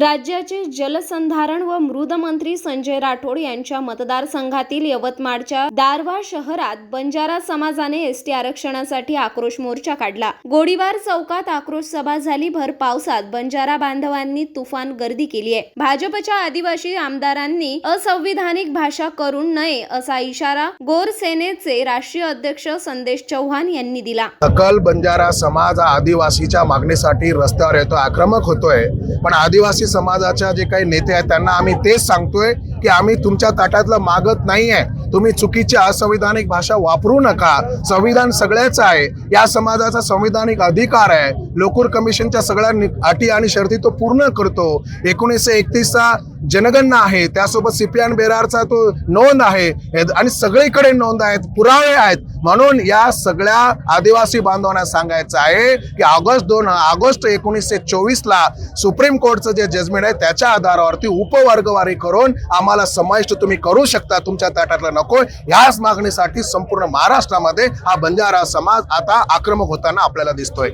राज्याचे जलसंधारण व मृदमंत्री संजय राठोड यांच्या मतदारसंघातील यवतमाळच्या दारव्हा शहरात बंजारा समाजाने एसटी आरक्षणासाठी आक्रोश मोर्चा काढला. गोळीबार चौकात आक्रोश सभा झाली. भर पावसात बंजारा बांधवांनी तुफान गर्दी केली आहे. भाजपच्या आदिवासी आमदारांनी असंविधानिक भाषा करू नये असा इशारा गोर सेनेचे राष्ट्रीय अध्यक्ष संदेश चव्हाण यांनी दिला. सकल बंजारा समाज आदिवासीच्या मागणीसाठी रस्त्यावर येतो आक्रमक होतोय पण आदिवासी समाजाच्या जे काही नेते आहेत त्यांना आम्ही तेच सांगतोय की आम्ही तुमच्या ताटातलं मागत नाहीये. तुम्ही चुकीची असंविधानिक भाषा वापरू नका. संविधान सगळ्याच आहे. या समाजाचा संविधानिक अधिकार आहे. लोकूर कमिशनच्या सगळ्या नि- अटी आणि शर्ती तो पूर्ण करतो. एकोणीसशे एकतीसचा जनगणना आहे त्यासोबत सिपियान बेरारचा तो नोंद आहे आणि सगळीकडे नोंद आहेत पुरावे आहेत. म्हणून या सगळ्या आदिवासी बांधवांना सांगायचं आहे की ऑगस्ट दोन ऑगस्ट एकोणीसशे चोवीस ला सुप्रीम कोर्टचं जे जजमेंट आहे त्याच्या आधारावरती उपवर्गवारी करून आम्हाला समाविष्ट तुम्ही करू शकता तुमच्या ताटातलं नको ह्याच मागणीसाठी संपूर्ण महाराष्ट्रामध्ये हा बंजारा समाज आता आक्रमक होताना आपल्याला दिसतोय.